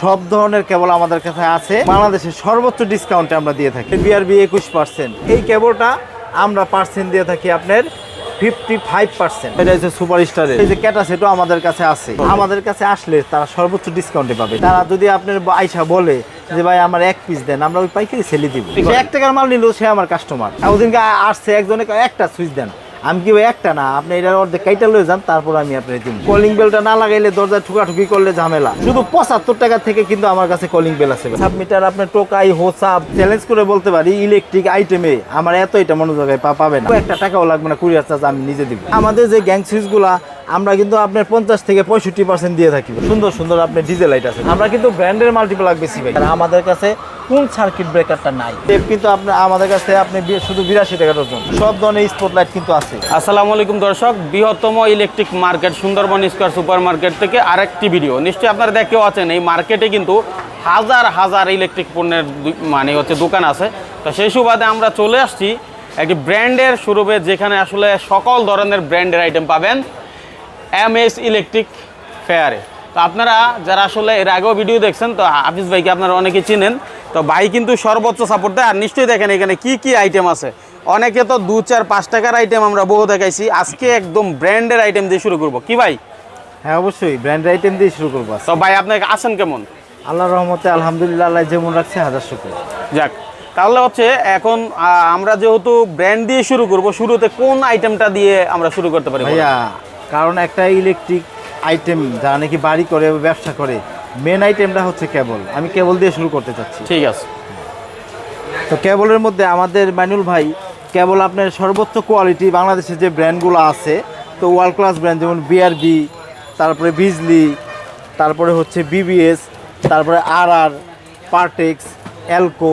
সব ধরনের কেবল আমাদের কাছে আছে। বাংলাদেশের সর্বোচ্চ ডিসকাউন্টে আমরা দিয়ে থাকি। বিআরবি একুশ পার্সেন্ট এই কেবলটা আমরা পার্সেন্ট দিয়ে থাকি আপনার ফিফটি ফাইভ পার্সেন্ট এটা হচ্ছে সুপার স্টারের এই যে ক্যাটাসেটও আমাদের কাছে আছে। আমাদের কাছে আসলে তারা সর্বোচ্চ ডিসকাউন্টে পাবে। তারা যদি আপনার আইসা বলে যে, ভাই, আমার এক পিস দেন, আমরা ওই পাইকারি সেলে দিব। এক টাকার মাল নিল সে আমার কাস্টমার ওদিনকে আসছে, একজনে একটা সুইচ দেন। আমি কি একটা না? আপনি এটার অর্ধেক কাইটা লয়ে যান, তারপর আমি আপনার দিব। কলিং বেলটা না লাগাইলে দরজা ঠুকাঠুকি করলে ঝামেলা। শুধু পঁচাত্তর টাকা থেকে কিন্তু আমার কাছে কলিং বেল আছে সাবমিটার আপনার টোকাই হোসাপ চ্যালেঞ্জ করে বলতে পারি ইলেকট্রিক আইটেমে আমার এত এটা মনোযোগে পাবে না। একটা টাকাও লাগবে না কুড়ি চার্জ আমি নিজে দিব। আমাদের যে গ্যাং সুইচগুলা আমরা কিন্তু আপনার পঞ্চাশ থেকে পঁয়ষট্টি পার্সেন্ট দিয়ে থাকি। সুন্দর সুন্দর আপনার ডিজেল লাইট আছে। আমরা কিন্তু ব্র্যান্ডের মাল্টিপ্লাগ বেশি ভাই আর আমাদের কাছে কোন সার্কিট ব্রেকারটা নাই? কিন্তু আপনার, আমাদের কাছে আপনি শুধু বিরাশি টাকা ডজন সব ধরনের স্পট লাইট কিন্তু আছে। আসসালামু আলাইকুম দর্শক, বৃহত্তম electric market Sundarban square super market থেকে আরেকটি ভিডিও নিশ্চয়ই আপনারা দেখেও আছেন এই মার্কেটে কিন্তু হাজার হাজার ইলেকট্রিক পণ্যের মানে হচ্ছে দোকান আছে। তো সেই সুবাদে আমরা চলে আসছি একটি ব্র্যান্ডের শুরুবে যেখানে আসলে সকল ধরনের ব্র্যান্ডের আইটেম পাবেন। এম এস ইলেকট্রিক ফেয়ারে তো আপনারা যারা আসলে এর আগেও ভিডিও দেখছেন তো হাফিজ ভাইকে আপনারা অনেকে চিনেন তো ভাই কিন্তু সর্বোচ্চ সাপোর্ট দেয়। আর নিশ্চয়ই দেখেন এখানে কি কি আইটেম আছে। অনেকে তো দু চার পাঁচ টাকার আইটেম আমরা বহু দেখাইছি। আজকে একদম ব্র্যান্ডের আইটেম দিয়ে শুরু করব। কি ভাই? হ্যাঁ অবশ্যই। ব্র্যান্ড আইটেম দিয়ে শুরু করব। তো ভাই আপনাকে আছেন কেমন? আল্লাহর রহমতে আলহামদুলিল্লাহ আল্লাহ যেমন রাখছে হাজার শুক্র। যাক তাহলে হচ্ছে এখন আমরা যেহেতু ব্র্যান্ড দিয়ে শুরু করব শুরুতে কোন আইটেমটা দিয়ে আমরা শুরু করতে পারি ভাইয়া কারণ একটা ইলেকট্রিক আইটেম যারা নাকি বাড়ি করে ব্যবসা করে মেন আইটেমটা হচ্ছে কেবল আমি কেবল দিয়ে শুরু করতে চাচ্ছি। ঠিক আছে। তো কেবলের মধ্যে আমাদের মাইনুল ভাই কেবল আপনার সর্বোচ্চ কোয়ালিটি বাংলাদেশের যে ব্র্যান্ডগুলো আছে তো ওয়ার্ল্ড ক্লাস ব্র্যান্ড যেমন বিআরবি তারপরে বিজলি তারপরে হচ্ছে বিবিএস তারপরে আর আর পার্টেক্স এলকো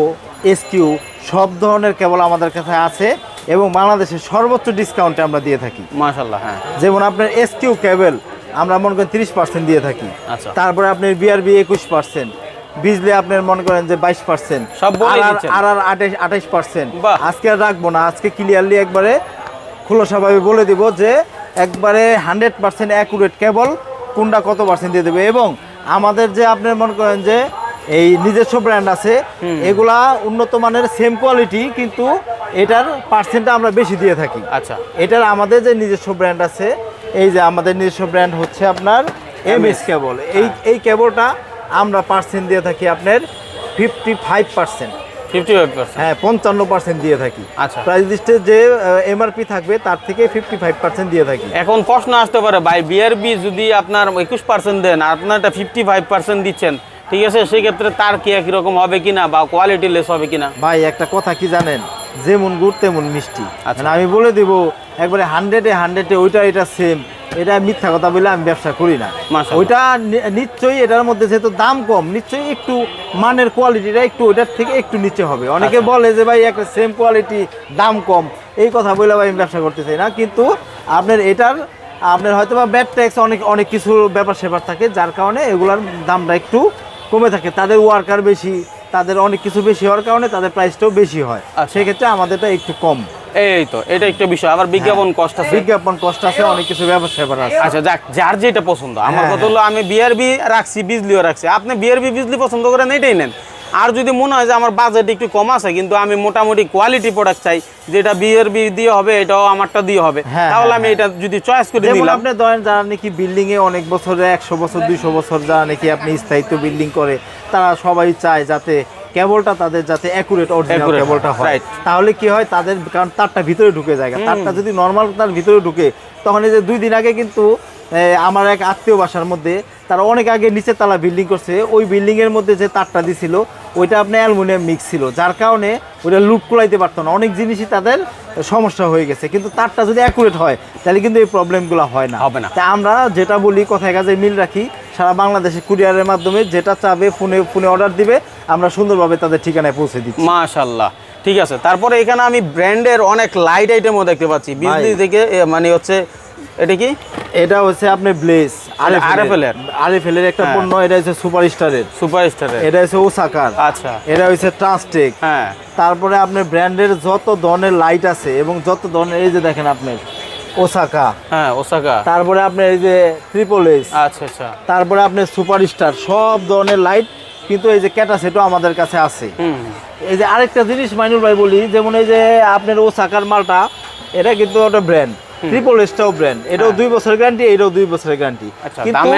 এসকিউ সব ধরনের কেবল আমাদের কাছে আছে। এবং বাংলাদেশের সর্বোচ্চ ডিসকাউন্টে আমরা দিয়ে থাকি। মাশাল্লাহ হ্যাঁ। যেমন আপনার এসকিউ কেবল আমরা মনে করেন তিরিশ পার্সেন্ট দিয়ে থাকি। আচ্ছা। তারপরে আপনার বিআরবি একুশ পার্সেন্ট বিজলি আপনার মনে করেন যে বাইশ পার্সেন্ট সব আর আর আঠাইশ আঠাইশ পার্সেন্ট আজকে আর রাখব না আজকে ক্লিয়ারলি একবারে খোলসাভাবে বলে দিব যে একবারে হান্ড্রেড পার্সেন্ট অ্যাকুরেট কেবল কোনটা কত পার্সেন্ট দিয়ে দেবে। এবং আমাদের যে আপনার মনে করেন যে এই নিজস্ব ব্র্যান্ড আছে। এগুলা উন্নত মানের সেম কোয়ালিটি কিন্তু এটার পার্সেন্টটা আমরা বেশি দিয়ে থাকি। আচ্ছা। এটার আমাদের যে নিজস্ব ব্র্যান্ড আছে এই যে আমাদের নিজস্ব ব্র্যান্ড হচ্ছে আপনার এম এস কেবল এই এই কেবলটা আমরা পার্সেন্ট দিয়ে থাকি আপনার ফিফটি ফাইভ পার্সেন্ট ফিফটি হ্যাঁ পঞ্চান্ন পার্সেন্ট দিয়ে থাকি। আচ্ছা। প্রাইস লিস্টের যে এমআরপি থাকবে তার থেকে ফিফটি ফাইভ পার্সেন্ট দিয়ে থাকি। এখন প্রশ্ন আসতে পারে ভাই বিআরবি যদি আপনার একুশ পার্সেন্ট দেন আপনারটা ফিফটি ফাইভ পার্সেন্ট দিচ্ছেন ঠিক আছে সেক্ষেত্রে তার কি একই রকম হবে কিনা বা কোয়ালিটি লেস হবে কিনা? ভাই একটা কথা কি জানেন? যেমন গুড় তেমন মিষ্টি। আচ্ছা। মানে আমি বলে দিব একবারে হান্ড্রেডে হান্ড্রেডে ওইটা এটা সেম এটা মিথ্যা কথা বলে আমি ব্যবসা করি না। ওইটা নিশ্চয়ই এটার মধ্যে যেহেতু দাম কম নিশ্চয়ই একটু মানের কোয়ালিটিটা একটু ওইটার থেকে একটু নিচে হবে। অনেকে আচ্ছা। বলে যে ভাই একটা সেম কোয়ালিটি দাম কম। এই কথা বলে ভাই আমি ব্যবসা করতে চাই না। কিন্তু আপনার এটার আপনার হয়তো বা ব্যাড ট্যাক্স অনেক অনেক কিছু ব্যাপার স্যাপার থাকে যার কারণে এগুলার দামটা একটু কমে থাকে তাদের ওয়ার্কার বেশি তাদের অনেক কিছু বেশি হওয়ার কারণে তাদের প্রাইসটাও বেশি হয়। আর সেক্ষেত্রে আমাদেরটা একটু কম। এই তো এটা একটা বিষয়। আবার বিজ্ঞাপন কষ্ট আছে। বিজ্ঞাপন কষ্ট আছে অনেক কিছু ব্যবসা করা আছে। আচ্ছা যাক যার যেটা পছন্দ। আমার হ্যাঁ, কথা হলো আমি বিআরবি রাখছি বিজলিও রাখছি। আপনি বিআরবি বিজলি পছন্দ করেন এটাই নেন। আর যদি মনে হয় যে আমার বাজেট একটু কম আছে কিন্তু আমি মোটামুটি কোয়ালিটি প্রোডাক্ট চাই যেটা বিআরবি দিয়ে হবে এটাও আমারটা দিয়ে হবে হ্যাঁ, তাহলে হ্যাঁ, আমি এটা যদি চয়েস করে যেমন আপনি ধরেন যারা নাকি বিল্ডিং এ অনেক বছর একশো বছর দুইশো বছর যারা নাকি আপনি স্থায়িত্ব বিল্ডিং করে তারা সবাই চায় যাতে কেবলটা তাদের যাতে অ্যাকুরেট অরিজিনাল কেবলটা হয়, হয় তাহলে কি হয় তাদের কারণ তারটা ভিতরে ঢুকে যায় তারটা যদি নর্মাল তার ভিতরে ঢুকে তখন এই যে দুই দিন আগে কিন্তু আমার এক আত্মীয় বাসার মধ্যে তারা অনেক আগে নিচে তালা বিল্ডিং করছে ওই বিল্ডিং এর মধ্যে যে তারটা দিছিল ওইটা আপনার অ্যালুমিনিয়াম মিক্স ছিল যার কারণে ওইটা লুট কুলাইতে পারতো না। অনেক জিনিসই তাদের সমস্যা হয়ে গেছে কিন্তু তারটা যদি অ্যাকুরেট হয় তাহলে কিন্তু এই প্রবলেমগুলো হয় না। হবে না। তা আমরা যেটা বলি কথায় কাজে মিল রাখি সারা বাংলাদেশে কুরিয়ারের মাধ্যমে যেটা চাবে ফোনে ফোনে অর্ডার দিবে আমরা সুন্দরভাবে তাদের ঠিকানায় পৌঁছে দিচ্ছি। মাশাল্লাহ ঠিক আছে। তারপরে এখানে আমি ব্র্যান্ডের অনেক লাইট আইটেমও দেখতে পাচ্ছি। বিজলি থেকে মানে হচ্ছে এটা কি? এটা হচ্ছে আপনি ব্লেস RFL এর? আরএফএল এর একটা হ্যাঁ। পণ্য এটা হচ্ছে এটা হচ্ছে ওসাকার। আচ্ছা। এটা হচ্ছে ট্রান্সটেক হ্যাঁ। তারপরে আপনার ব্র্যান্ডের যত ধরনের লাইট আছে এবং যত ধরনের এই যে দেখেন আপনার ওসাকা। হ্যাঁ ওসাকা। তারপরে আপনার এই যে ট্রিপল এস আচ্ছা আচ্ছা। তারপরে আপনার সুপার স্টার সব ধরনের লাইট কিন্তু এই যে ক্যাটাসেটও আমাদের কাছে আছে। এই যে আরেকটা জিনিস মাইনুল ভাই বলি যেমন এই যে আপনার ওসাকার মালটা এটা কিন্তু একটা ব্র্যান্ড ট্রিপল এসটাও ব্র্যান্ড এটাও দুই বছরের গ্যারান্টি এটাও দুই বছরের গ্যারান্টি কিন্তু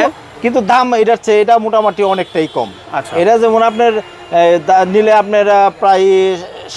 কিন্তু দাম এটার চেয়ে এটা মোটামুটি অনেকটাই কম। আচ্ছা। এটা যেমন আপনার নিলে আপনার প্রায়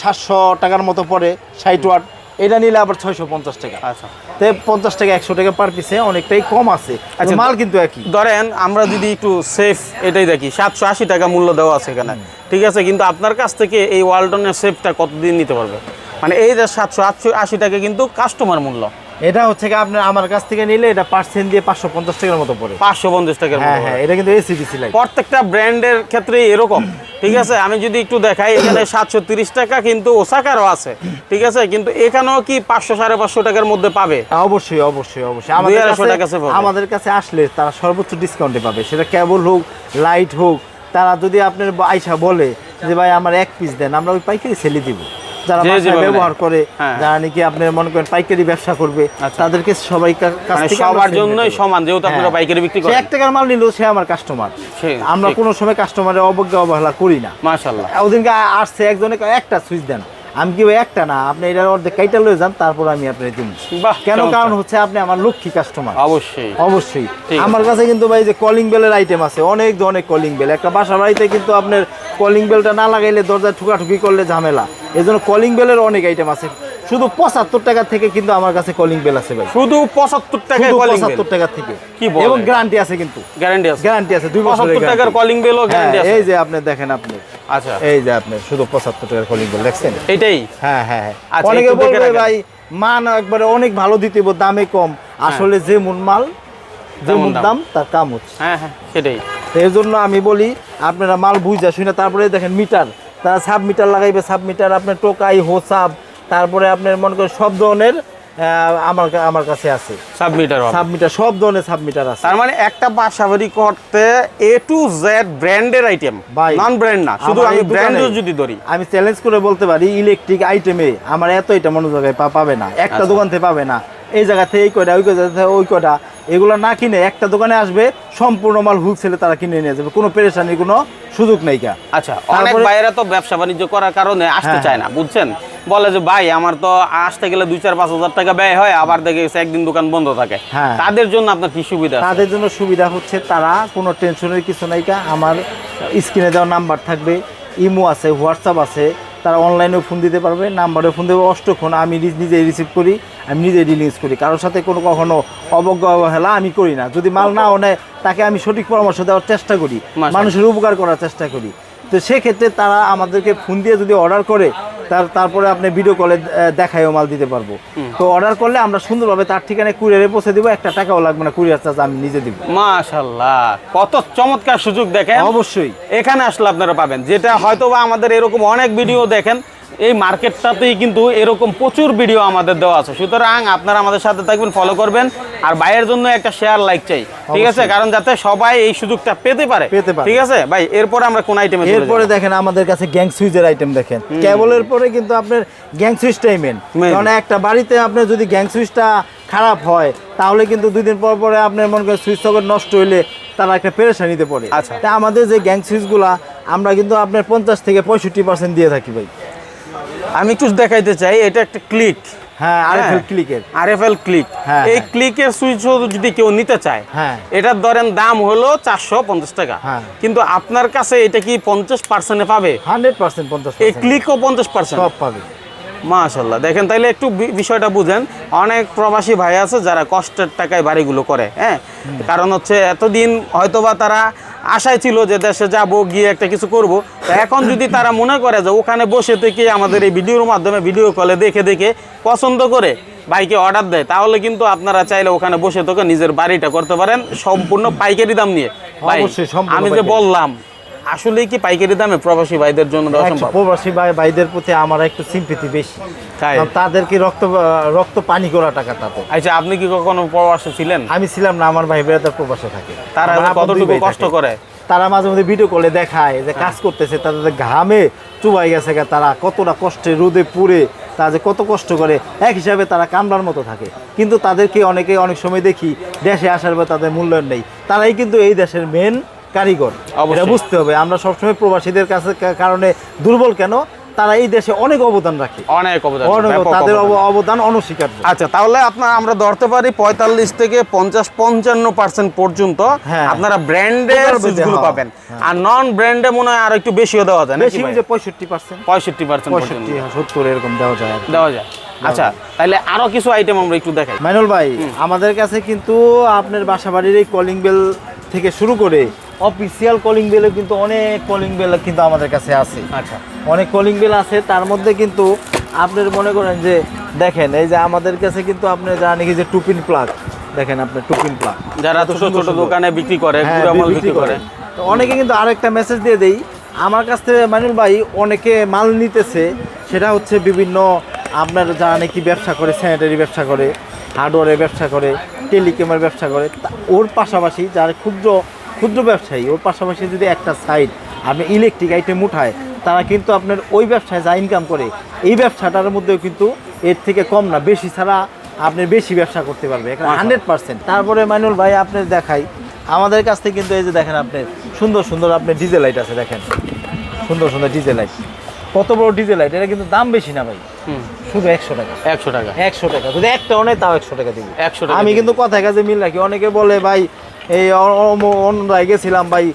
সাতশো টাকার মতো পড়ে ষাট ওয়াট। এটা নিলে আবার ছয়শো পঞ্চাশ টাকা। আচ্ছা। তে পঞ্চাশ টাকা একশো টাকা পার পিসে অনেকটাই কম আছে। আচ্ছা, মাল কিন্তু একই। ধরেন আমরা যদি একটু সেফ এটাই দেখি সাতশো আশি টাকা মূল্য দেওয়া আছে এখানে। ঠিক আছে কিন্তু আপনার কাছ থেকে এই ওয়ালটনের সেফটা কতদিন নিতে পারবে? মানে এই যে সাতশো আটশো আশি টাকা কিন্তু কাস্টমার মূল্য। এটা হচ্ছে কি আপনার আমার কাছ থেকে নিলে এটা পার্সেন্ট দিয়ে পাঁচশো পঞ্চাশ টাকার মতো পড়ে। পাঁচশো পঞ্চাশ টাকার হ্যাঁ হ্যাঁ এটা কিন্তু এসিডিসি লাইট প্রত্যেকটা ব্র্যান্ডের ক্ষেত্রে এরকম ঠিক আছে? আমি যদি একটু দেখাই এখানে সাতশো তিরিশ টাকা কিন্তু ওসাকারও আছে ঠিক আছে? কিন্তু এখানেও কি পাঁচশো সাড়ে পাঁচশো টাকার মধ্যে পাবে? অবশ্যই অবশ্যই অবশ্যই। আমাদের কাছে। আমাদের কাছে আসলে তারা সর্বোচ্চ ডিসকাউন্টে পাবে। সেটা কেবল হোক লাইট হোক তারা যদি আপনার আইসা বলে যে ভাই আমার এক পিস দেন আমরা ওই পাইকারি সেলে দিব। যারা ব্যবহার করে হ্যাঁ। যারা নাকি আপনার মনে করেন পাইকারি ব্যবসা করবে আচ্ছা। তাদেরকে সবাই মানে সবার জন্যই সমান যেহেতু আপনারা হ্যাঁ। পাইকারি বিক্রি করেন। এক টাকার মাল নিলেও সে আমার কাস্টমার আমরা কোনো সময় কাস্টমারের অবজ্ঞা অবহেলা করি না। মাশাল্লাহ ওদিনকে আসছে একজনে একটা সুইচ দেন। আমি কি একটা না আপনি এটার অর্ধেক কাইটা লয়ে যান তারপর আমি আপনার দিন বাহ, কেন? কারণ হচ্ছে আপনি আমার লক্ষ্মী কাস্টমার অবশ্যই। অবশ্যই। আমার কাছে কিন্তু ভাই যে কলিং বেলের আইটেম আছে অনেক ধরনের কলিং বেল একটা বাসা বাড়িতে কিন্তু আপনার কলিং বেলটা না লাগাইলে দরজায় ঠুকাঠুকি করলে ঝামেলা। এই জন্য কলিং বেলের অনেক আইটেম আছে। শুধু পঁচাত্তর টাকা থেকে কিন্তু আমার কাছে কলিং বেল আছে ভাই। শুধু পঁচাত্তর কলিং পঁচাত্তর টাকা থেকে। কি? এবং গ্যারান্টি আছে কিন্তু। গ্যারান্টি আছে। গ্যারান্টি আছে দুই পঁচাত্তর টাকার। কলিং বেলও গ্যারান্টি হ্যাঁ, আছে। এই যে আপনি দেখেন আপনি। আচ্ছা। এই যে আপনি শুধু পঁচাত্তর টাকার কলিং বেল দেখছেন? এটাই হ্যাঁ হ্যাঁ হ্যাঁ। আচ্ছা, অনেকে বলবে ভাই মান একবারে অনেক ভালো দিতে দামে কম। আসলে যে মন মাল যে তেমন মন দাম। তার কাম হচ্ছে। হ্যাঁ হ্যাঁ সেটাই। এর জন্য আমি বলি আপনারা মাল বুঝা শুনে তারপরে দেখেন মিটার তারা সাব মিটার লাগাইবে সাব মিটার আপনার টোকাই হোসাব তারপরে আপনার মনে করেন সব ধরনের আমার আমার কাছে আছে। সাবমিটার সাব মিটার সব ধরনের সাব মিটার আছে। তার মানে একটা বাসাবাড়ি করতে এ টু জেড ব্র্যান্ডের আইটেম নন ব্র্যান্ড না শুধু আমি ব্র্যান্ডও যদি ধরি। আমি চ্যালেঞ্জ করে বলতে পারি ইলেকট্রিক আইটেমে আমার এত এটা মনে জায়গায় পা- পাবে না একটা আচ্ছা। দোকান থেকে পাবে না। এই জায়গা থেকে এই কয়টা ওই কয়টা থেকে ওই কয়টা এগুলো না কিনে একটা দোকানে আসবে সম্পূর্ণ মাল হুলসেলে তারা কিনে নিয়ে যাবে। কোনো পেরেশানির কোনো সুযোগ নেই কা। আচ্ছা অনেক বাইরে তো ব্যবসা বাণিজ্য করার কারণে আসতে হ্যাঁ, চায় না বুঝছেন? বলে যে ভাই আমার তো আসতে গেলে দুই চার পাঁচ হাজার টাকা ব্যয় হয় আবার দেখে গেছে একদিন দোকান বন্ধ থাকে। হ্যাঁ। তাদের জন্য আপনার কি সুবিধা তাদের জন্য সুবিধা হচ্ছে তারা কোনো টেনশনের কিছু নাই কা। আমার স্ক্রিনে দেওয়া নাম্বার থাকবে ইমো আছে হোয়াটসঅ্যাপ আছে। তারা অনলাইনেও ফোন দিতে পারবে নাম্বারে ফোন দেবে অষ্টক্ষণ আমি নিজ- নিজেই রিসিভ করি আমি নিজেই ডিলিংস করি। কারোর সাথে কোনো কখনো অবজ্ঞ অবহেলা আমি করি না। যদি মাল না নেয় তাকে আমি সঠিক পরামর্শ দেওয়ার চেষ্টা করি। মানুষের উপকার করার চেষ্টা করি। তো সেক্ষেত্রে তারা আমাদেরকে ফোন দিয়ে যদি অর্ডার করে তার তারপরে আপনি ভিডিও কলে দেখায়ও মাল দিতে পারব। তো অর্ডার করলে আমরা সুন্দরভাবে তার ঠিকানায় কুরিয়ারে পৌঁছে দিব একটা টাকাও লাগবে না কুরিয়ার চার্জ আমি নিজে দিব। মাশাল্লাহ কত চমৎকার সুযোগ দেখেন। অবশ্যই। এখানে আসলে আপনারা পাবেন যেটা হয়তো বা আমাদের এরকম অনেক ভিডিও দেখেন এই মার্কেটটাতেই কিন্তু এরকম প্রচুর ভিডিও আমাদের দেওয়া আছে। সুতরাং আপনারা আমাদের সাথে থাকবেন ফলো করবেন। আর বাইরের জন্য একটা শেয়ার লাইক চাই ঠিক আছে? কারণ যাতে সবাই এই সুযোগটা পেতে পারে পেতে পারে। ঠিক আছে? ভাই এরপরে আমরা কোন আইটেমে এরপরে দেখেন আমাদের কাছে গ্যাং সুইচের আইটেম দেখেন। কেবলের পরে কিন্তু আপনার গ্যাং সুইচটাই মেন কারণ একটা বাড়িতে আপনার যদি গ্যাং সুইচটা খারাপ হয় তাহলে কিন্তু দুই দিন পর পরে আপনার মনে করেন সুইচ সকেট নষ্ট হইলে তারা একটা পেরেশানিতে পড়ে। আচ্ছা। তা আমাদের যে গ্যাং সুইচগুলা আমরা কিন্তু আপনার পঞ্চাশ থেকে পঁয়ষট্টি পার্সেন্ট দিয়ে থাকি ভাই। আমি একটু দেখাইতে চাই এটা একটা ক্লিক হ্যাঁ ক্লিকের আরএফএল ক্লিক হ্যাঁ, এই হ্যাঁ। ক্লিকের সুইচ যদি কেউ নিতে চায় হ্যাঁ। এটার ধরেন দাম হলো চারশো পঞ্চাশ টাকা। হ্যাঁ। কিন্তু আপনার কাছে এটা কি পঞ্চাশ পার্সেন্টে পাবে? হান্ড্রেড পার্সেন্ট পঞ্চাশ এই ক্লিকও পঞ্চাশ পার্সেন্ট সব পাবে। মাশাল্লাহ। দেখেন তাইলে একটু বিষয়টা বুঝেন। অনেক প্রবাসী ভাই আছে যারা কষ্টের টাকায় বাড়িগুলো করে হ্যাঁ? কারণ হচ্ছে এতদিন হয়তোবা তারা আশায় ছিল যে দেশে যাব গিয়ে একটা কিছু করব। তো এখন যদি তারা মনে করে যে ওখানে বসে থেকে আমাদের এই ভিডিওর মাধ্যমে ভিডিও কলে দেখে দেখে পছন্দ করে বাইকে অর্ডার দেয় তাহলে কিন্তু আপনারা চাইলে ওখানে বসে থেকে নিজের বাড়িটা করতে পারেন সম্পূর্ণ পাইকারি দাম নিয়ে। আমি যে বললাম আসলে কি পাইকারি দামে প্রবাসী ভাইদের জন্য প্রবাসী ভাই ভাইদের প্রতি আমার একটু সিম্পিতি বেশি। তাই? তাদেরকে রক্ত রক্ত পানি করা টাকা তাদের? আচ্ছা আপনি কি কখনো প্রবাসে ছিলেন? আমি ছিলাম না আমার ভাই বেড়াদার প্রবাসে থাকে। তারা কতটুকু কষ্ট করে? তারা মাঝে মধ্যে ভিডিও কলে দেখায় যে কাজ করতেছে তাদের ঘামে চুবাই গেছে তারা কতটা কষ্টে রোদে পুড়ে তারা যে কত কষ্ট করে। এক হিসাবে তারা কামড়ার মতো থাকে। কিন্তু তাদেরকে অনেকে অনেক সময় দেখি দেশে আসার পর তাদের মূল্যায়ন নেই। তারাই কিন্তু এই দেশের মেন কারিগর। এটা বুঝতে হবে আমরা সবসময় প্রবাসীদের কাছে কারণে দুর্বল কেন? তারা এই দেশে অনেক অবদান রাখে। অনেক অবদান তাদের অবদান। অব- অবদান অনস্বীকার্য। আচ্ছা তাহলে আপনার আমরা ধরতে পারি পঁয়তাল্লিশ থেকে পঞ্চাশ পঞ্চান্ন পার্সেন্ট পর্যন্ত হ্যাঁ। আপনারা ব্র্যান্ডের সুইচগুলো হ্যাঁ, পাবেন। আর নন ব্র্যান্ডে মনে হয় আর একটু বেশিও দেওয়া যায় বেশি যে পঁয়ষট্টি পার্সেন্ট। পঁয়ষট্টি পার্সেন্ট পঁয়ষট্টি সত্তর এরকম দেওয়া যায় দেওয়া যায়। আচ্ছা তাহলে আরও কিছু আইটেম আমরা একটু দেখাই। মাইনুল ভাই আমাদের কাছে কিন্তু আপনার বাসাবাড়ির এই কলিং বেল থেকে শুরু করে অফিসিয়াল কলিং বেলও কিন্তু অনেক কলিং বেল কিন্তু আমাদের কাছে আছে। আচ্ছা। অনেক কলিং বেল আছে তার মধ্যে কিন্তু আপনার মনে করেন যে দেখেন এই যে আমাদের কাছে কিন্তু আপনি জানেন কি যে টুপিন প্লাগ দেখেন আপনার টুপিন প্লাগ যারা ছোট ছোট দোকানে বিক্রি করে হ্যাঁ, মাল বিক্রি বিক্রি করে। তো অনেকে কিন্তু আরেকটা মেসেজ দিয়ে দেই। আমার কাছ থেকে মানুল ভাই অনেকে মাল নিতেছে সেটা হচ্ছে বিভিন্ন আপনার যারা নাকি ব্যবসা করে স্যানিটারি ব্যবসা করে হার্ডওয়্যারের ব্যবসা করে টেলিকমের ব্যবসা করে। ওর পাশাপাশি যারা ক্ষুদ্র ক্ষুদ্র ব্যবসায়ী ওর পাশাপাশি যদি একটা সাইড আপনি ইলেকট্রিক আইটেম উঠায় তারা কিন্তু আপনার ওই ব্যবসায় যা ইনকাম করে এই ব্যবসাটার মধ্যেও কিন্তু এর থেকে কম না বেশি ছাড়া আপনি বেশি ব্যবসা করতে পারবে হান্ড্রেড পার্সেন্ট তারপরে মাইনুল ভাই আপনি দেখাই আমাদের কাছ থেকে কিন্তু এই যে দেখেন আপনি সুন্দর সুন্দর আপনি ডিজেল লাইট আছে দেখেন। সুন্দর সুন্দর ডিজেল লাইট কত বড় ডিজেল লাইট এটা কিন্তু দাম বেশি না ভাই। শুধু একশো টাকা। একশো টাকা। একশো টাকা। যদি একটা অনেক তাও একশো টাকা দিব। 100 টাকা আমি কিন্তু কথায় কাজে মিল রাখি। অনেকে বলে ভাই এই অন্য জায়গায় গেছিলাম ভাই।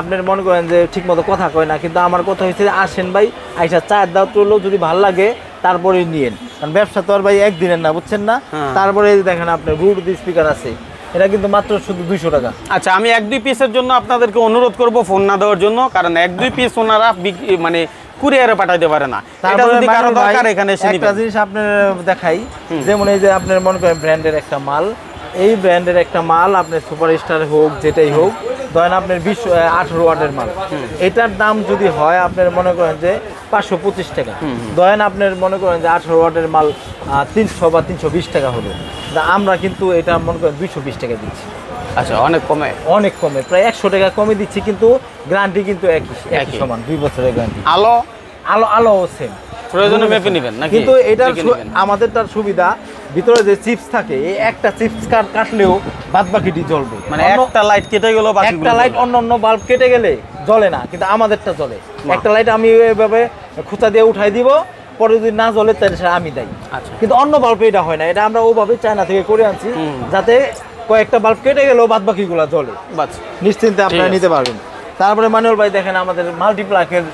আপনার মনে করেন যে ঠিক মতো কথা কয় না কিন্তু আমার কথা হয়েছে আসেন ভাই আইসা চায়ের দাও তুললো যদি ভালো লাগে তারপরে নিয়েন। কারণ ব্যবসা তো আর ভাই একদিনের না বুঝছেন না? হ্যাঁ। তারপরে দেখেন আপনার রুট স্পিকার আছে। এটা কিন্তু মাত্র শুধু দুইশো টাকা। আচ্ছা আমি এক দুই পিসের জন্য আপনাদেরকে অনুরোধ করব ফোন না দেওয়ার জন্য কারণ এক দুই পিস ওনারা মানে কুরিয়ারে পাঠাইতে পারে না। এটা যদি কারও দরকার এখানে একটা জিনিস আপনার দেখাই যেমন এই যে আপনার মনে করেন ব্র্যান্ডের একটা মাল এই ব্র্যান্ডের একটা মাল আপনার সুপার স্টার হোক যেটাই হোক ধরেন আপনার বিশ আঠেরো ওয়াটের মাল। এটার দাম যদি হয় আপনার মনে করেন যে পাঁচশো পঁচিশ টাকা। ধরেন আপনার মনে করেন যে আঠেরো ওয়াটের মাল তিনশো বা তিনশো বিশ টাকা হলো। আমরা কিন্তু এটা মনে করেন দুইশো বিশ টাকা দিচ্ছি। আচ্ছা অনেক কমে? অনেক কমে প্রায় একশো টাকা কমে দিচ্ছি কিন্তু গ্যারান্টি কিন্তু একই একই। সমান দুই বছরের গ্যারান্টি আলো? আলো আলো সেম প্রয়োজনে মেপে নেবেন কিন্তু এটা আমাদের তার সুবিধা ভিতরে যে চিপস থাকে এই একটা চিপস কাট কাটলেও বাদ বাকিটি জ্বলবে। মানে একটা লাইট কেটে গেল একটা লাইট অন্য অন্য বাল্ব কেটে গেলে জ্বলে না কিন্তু আমাদেরটা জ্বলে। একটা লাইট আমি এভাবে খুঁচা দিয়ে উঠাই দিব পরে যদি না জ্বলে তাহলে সেটা আমি দেয় আচ্ছা। কিন্তু অন্য বাল্বে এটা হয় না এটা আমরা ওভাবে চায়না থেকে করে আনছি যাতে কয়েকটা বাল্ব কেটে গেলেও বাদ বাকিগুলো জ্বলে নিশ্চিন্তে আপনারা নিতে পারবেন। তারপরে মানুল ভাই দেখেন আমাদের মাল্টিপ্লাকের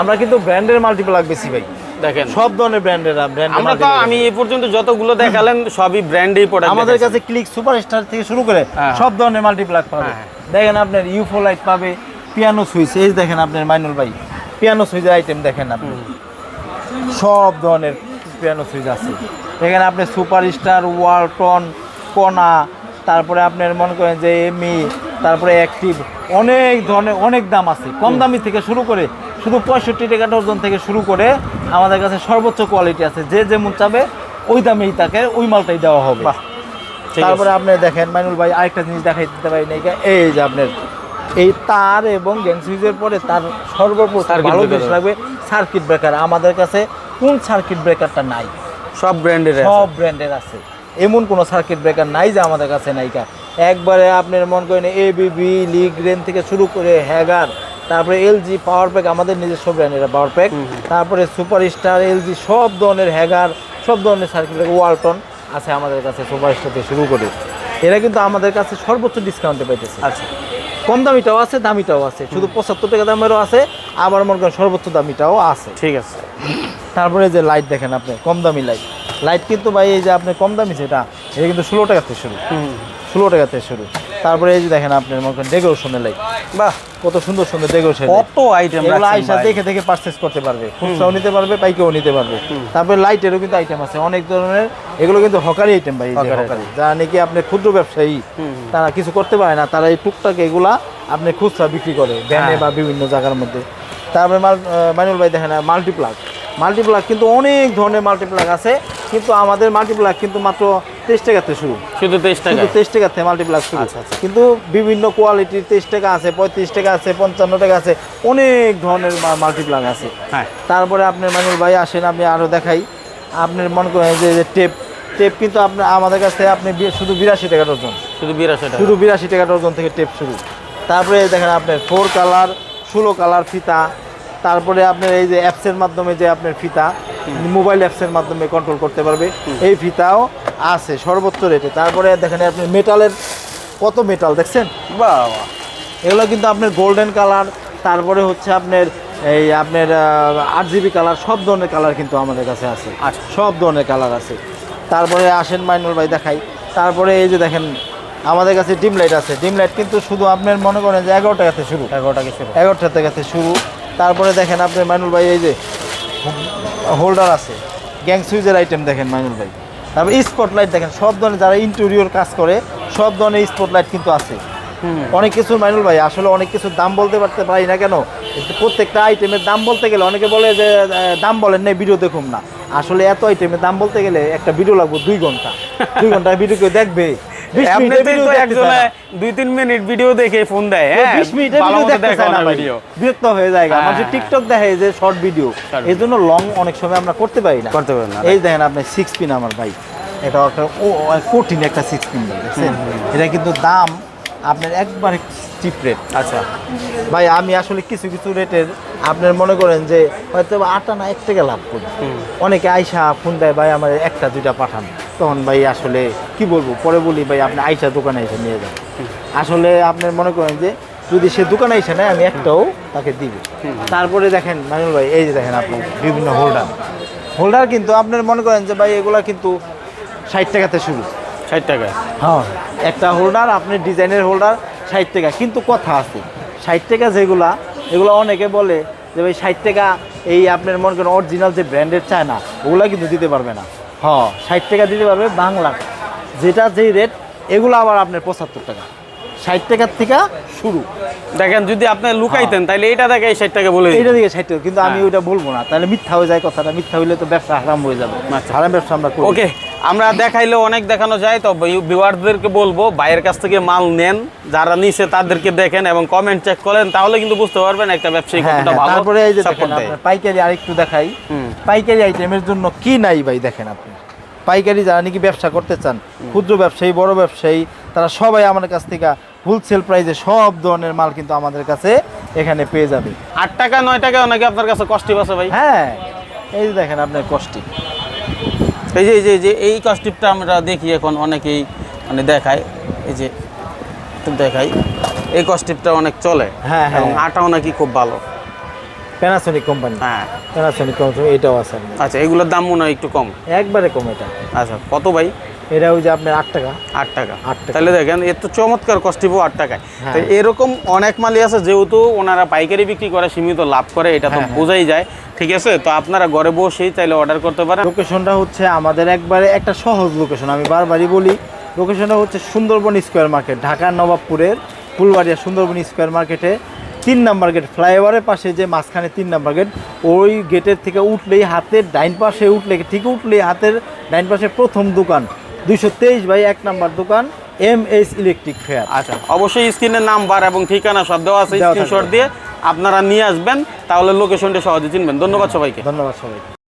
আমরা কিন্তু ব্র্যান্ডের মাল্টিপ্লাক বেশি ভাই দেখেন। সব ধরনের ব্র্যান্ডের ব্র্যান্ডের আমরা তো আমি এই পর্যন্ত যতগুলো দেখালেন সবই ব্র্যান্ডেই প্রোডাক্ট আমাদের কাছে ক্লিক সুপারস্টার থেকে শুরু করে হ্যাঁ। সব ধরনের মাল্টিপ্লাক পাবে। হ্যাঁ। দেখেন আপনার ইউফো লাইট পাবে পিয়ানো সুইচ এই দেখেন আপনার মাইনুল ভাই পিয়ানো সুইচের আইটেম দেখেন আপনি। সব ধরনের পিয়ানো সুইচ আছে। এখানে আপনি সুপারস্টার ওয়ালটন কনা তারপরে আপনার মনে করেন যে এমি তারপরে অ্যাক্টিভ অনেক ধরনের অনেক দাম আছে। কম দামি থেকে শুরু করে শুধু পঁয়ষট্টি টাকা ডজন থেকে শুরু করে আমাদের কাছে সর্বোচ্চ কোয়ালিটি আছে। যে যেমন চাবে ওই দামেই তাকে ওই মালটাই দেওয়া হবে। তারপরে আপনি দেখেন মাইনুল ভাই আরেকটা জিনিস দেখাই দিতে পারি না এই যে আপনার এই তার এবং গ্যাং সুইচের পরে তার সর্বপ্রথম ভালো। জিনিস লাগবে সার্কিট ব্রেকার আমাদের কাছে কোন সার্কিট ব্রেকারটা নাই? সব ব্র্যান্ডের সব ব্র্যান্ডের আছে। এমন কোনো সার্কিট ব্রেকার নাই যে আমাদের কাছে নাইকা একবারে আপনার মন করেন এবিবি লিগ রেন থেকে শুরু করে হ্যাগার তারপরে এলজি পাওয়ার প্যাক আমাদের নিজস্ব ব্র্যান্ডের পাওয়ার প্যাক তারপরে সুপার স্টার এলজি সব ধরনের হ্যাগার সব ধরনের সার্কিট ওয়ালটন আছে আমাদের কাছে সুপার স্টার থেকে শুরু করে। এরা কিন্তু আমাদের কাছে সর্বোচ্চ ডিসকাউন্টে পাইতেছে। আচ্ছা। কম দামিটাও আছে দামিটাও আছে। শুধু পঁচাত্তর টাকা দামেরও আছে আবার মনে করেন সর্বোচ্চ দামিটাও আছে। ঠিক আছে। তারপরে যে লাইট দেখেন আপনি কম দামি লাইট লাইট কিন্তু ভাই এই যে আপনি কম দামি যেটা এটা কিন্তু ষোলো টাকা থেকে শুরু। ষোলো টাকা থেকে শুরু। তারপরে এই যে দেখেন আপনার মনে করেন ডেকোরেশনের লাইট বাহ কত সুন্দর সুন্দর ডেকোরেশন কত আইটেম এগুলো আইসা দেখে দেখে পারচেস করতে পারবে। খুচরাও নিতে পারবে পাইকেও নিতে পারবে। তারপরে লাইটেরও কিন্তু আইটেম আছে। অনেক ধরনের এগুলো কিন্তু হকারি আইটেম ভাই যারা নাকি আপনি ক্ষুদ্র ব্যবসায়ী তারা কিছু করতে পারে না। তারা এই টুকটাক এগুলা আপনি খুচরা বিক্রি করে ভ্যানে হ্যাঁ। বা বিভিন্ন জায়গার মধ্যে। তারপরে মাল মাইনুল ভাই দেখেন মাল্টিপ্লাক মাল্টিপ্লাক কিন্তু অনেক ধরনের মাল্টিপ্লাক আছে। কিন্তু আমাদের মাল্টিপ্লাক কিন্তু মাত্র তেইশ টাকাতে শুরু। শুধু তেইশ টাকা। তেইশ টাকা থেকে মাল্টিপ্লাস শুরু। আচ্ছা, আচ্ছা। কিন্তু বিভিন্ন কোয়ালিটির তেইশ টাকা আছে পঁয়ত্রিশ টাকা আছে পঞ্চান্ন টাকা আছে অনেক ধরনের মাল্টিপ্লাগ আছে। হ্যাঁ। তারপরে আপনার মানুষ ভাই আসেন আমি আরও দেখাই। আপনার মনে করেন যে যে টেপ টেপ কিন্তু আপনার আমাদের কাছে আপনি শুধু বিরাশি টাকা ডজন। শুধু বিরাশি টাকা। শুধু বিরাশি টাকা ডজন থেকে টেপ শুরু। তারপরে দেখেন আপনার ফোর কালার ষোলো কালার ফিতা। তারপরে আপনার এই যে অ্যাপসের মাধ্যমে যে আপনার ফিতা মোবাইল অ্যাপসের মাধ্যমে কন্ট্রোল করতে পারবে। এই ফিতাও আছে সর্বোচ্চ রেটে তারপরে দেখেন আপনি মেটালের কত মেটাল দেখছেন? বাবা। এগুলো কিন্তু আপনার গোল্ডেন কালার তারপরে হচ্ছে আপনার এই আপনার আট জিবি কালার সব ধরনের কালার কিন্তু আমাদের কাছে আছে। আচ্ছা। সব ধরনের কালার আছে। তারপরে আসেন মাইনুল ভাই দেখাই। তারপরে এই যে দেখেন আমাদের কাছে ডিম লাইট আছে। ডিম লাইট কিন্তু শুধু আপনার মনে করেন যে এগারো টাকাতে শুরু। এগারো টাকা শুরু। এগারোটা টাকাতে শুরু। তারপরে দেখেন আপনার মাইনুল ভাই এই যে হোল্ডার আছে। গ্যাং সুইচের আইটেম দেখেন মাইনুল ভাই। তারপর স্পটলাইট দেখেন সব ধরনের যারা ইন্টেরিয়র কাজ করে সব ধরনের স্পটলাইট কিন্তু আছে। অনেক কিছু মাইনুল ভাই আসলে অনেক কিছুর দাম বলতে পারতে পারি না কেন? প্রত্যেকটা আইটেমের দাম বলতে গেলে অনেকে বলে যে দাম বলেন না ভিডিও দেখুন না। আসলে এত আইটেমের দাম বলতে গেলে একটা ভিডিও লাগবে দুই ঘণ্টা। দুই ঘণ্টা ভিডিও কেউ দেখবে? এমনিতেই তো একজনে দুই তিন মিনিট ভিডিও দেখে ফোন দেয় হ্যাঁ? বিশ মিনিটের ভিডিও দেখতে চায় না না ভিডিও বিরক্ত হয়ে যায়। হ্যাঁ, মানুষ। টিকটক দেখে যে শর্ট ভিডিও Short জন্য লং অনেক সময় আমরা করতে পারি না। করতে পারি না, এই দেখেন আপনি সিক্স পিন আমার ভাই। এটা একটা কঠিন একটা সিক্স পিন ভাই দেখছেন? এটা কিন্তু দাম আপনার একবারে চিপ রেট আচ্ছা। ভাই আমি আসলে কিছু কিছু রেটের আপনার মনে করেন যে হয়তো আটা না এক টাকা লাভ করি। অনেকে আইসা ফোন দেয় ভাই আমার একটা দুইটা পাঠান। তখন ভাই আসলে কি বলব পরে বলি ভাই আপনি আইসা দোকানে এসে নিয়ে যান। আসলে আপনার মনে করেন যে যদি সে দোকানে এসে নেয় আমি একটাও তাকে দিব। তারপরে দেখেন মানুল ভাই এই যে দেখেন আপনি বিভিন্ন হোল্ডার হোল্ডার কিন্তু আপনার মনে করেন যে ভাই এগুলা কিন্তু ষাট টাকাতে শুরু। ষাট টাকা। হ্যাঁ একটা হোল্ডার আপনি ডিজাইনের হোল্ডার ষাট টাকা। কিন্তু কথা আছে ষাট টাকা যেগুলা এগুলো অনেকে বলে যে ভাই ষাট টাকা এই আপনার মনে করেন অরিজিনাল যে ব্র্যান্ডের চায় না ওগুলা কিন্তু দিতে পারবে না। হ্যাঁ ষাট টাকা দিতে পারবে বাংলা যেটা যেই রেট এগুলো আবার আপনার পঁচাত্তর টাকা। ষাট টাকার থেকে শুরু। দেখেন যদি আপনি লুকাইতেন তাহলে এটা দেখে এই ষাট টাকা বলে। এইটা দিকে ষাট টাকা কিন্তু আমি হ্যাঁ। ওইটা বলব না। তাহলে মিথ্যা হয়ে যায় কথাটা মিথ্যা হইলে তো ব্যবসা হারাম হয়ে যাবে। আচ্ছা। হারাম ব্যবসা আমরা করি। ওকে আমরা দেখাইলে অনেক দেখানো যায় তো ভিউয়ারদেরকে বলব বাইরের কাছ থেকে মাল নেন যারা নিছে তাদেরকে দেখেন এবং কমেন্ট চেক করেন তাহলে কিন্তু বুঝতে পারবেন একটা ব্যবসায়ী হ্যাঁ, কতটা হ্যাঁ, ভালো তারপরে এই যে দেখেন পাইকারি আরেকটু দেখাই। পাইকারি আইটেমের জন্য কি নাই ভাই দেখেন আপনি। পাইকারি যারা নাকি ব্যবসা করতে চান ক্ষুদ্র ব্যবসায়ী বড় ব্যবসায়ী তারা সবাই আমাদের কাছ থেকে হোলসেল প্রাইসে সব ধরনের মাল কিন্তু আমাদের কাছে এখানে পেয়ে যাবে। আট টাকা নয় টাকা নাকি আপনার কাছে কস্টিপ আছে ভাই? হ্যাঁ এই যে দেখেন আপনার কষ্টি এই যে এই যে- এই যে এই কস্টিপটা আমরা দেখি এখন অনেকেই মানে দেখায়। এই যে দেখাই। এই কস্টিপটা অনেক চলে হ্যাঁ, হ্যাঁ। এবং আটাও নাকি খুব ভালো। প্যানাসনিক কোম্পানি হ্যাঁ। প্যানাসনিক কোম্পানি এটাও আছে। আচ্ছা এগুলোর দাম মনে হয় একটু কম। একবারে কম এটা। আচ্ছা কত ভাই? এটা ওই যে আপনার আট টাকা। আট টাকা। আট টাকা। তাহলে দেখেন এর তো চমৎকার কস্টিপও আট টাকায়। হ্যাঁ। তো এরকম অনেক মালই আছে যেহেতু ওনারা পাইকারি বিক্রি করে সীমিত লাভ করে এটা তো হ্যাঁ, হ্যাঁ। বোঝাই যায়। ঠিক আছে? তো আপনারা ঘরে বসেই চাইলে অর্ডার করতে পারেন। লোকেশনটা হচ্ছে আমাদের একবারে একটা সহজ লোকেশন আমি বারবারই বলি লোকেশনটা হচ্ছে সুন্দরবন স্কোয়ার মার্কেট ঢাকার নবাবপুরের ফুলবাড়িয়া সুন্দরবন স্কোয়ার মার্কেটে। তিন নাম্বার গেট ফ্লাইওভারের পাশে যে মাঝখানে তিন নাম্বার গেট ওই গেটের থেকে উঠলেই হাতের ডাইন পাশে উঠলে ঠিক উঠলেই হাতের ডাইন পাশে প্রথম দোকান। দুইশো তেইশ বাই এক নাম্বার দোকান এম এস ইলেকট্রিক ফেয়ার। আচ্ছা অবশ্যই স্ক্রিনের নাম্বার এবং ঠিকানা সব দেওয়া আছে স্ক্রিনশট দিয়ে আপনারা নিয়ে আসবেন তাহলে লোকেশনটা সহজে চিনবেন। ধন্যবাদ সবাইকে। ধন্যবাদ সবাইকে।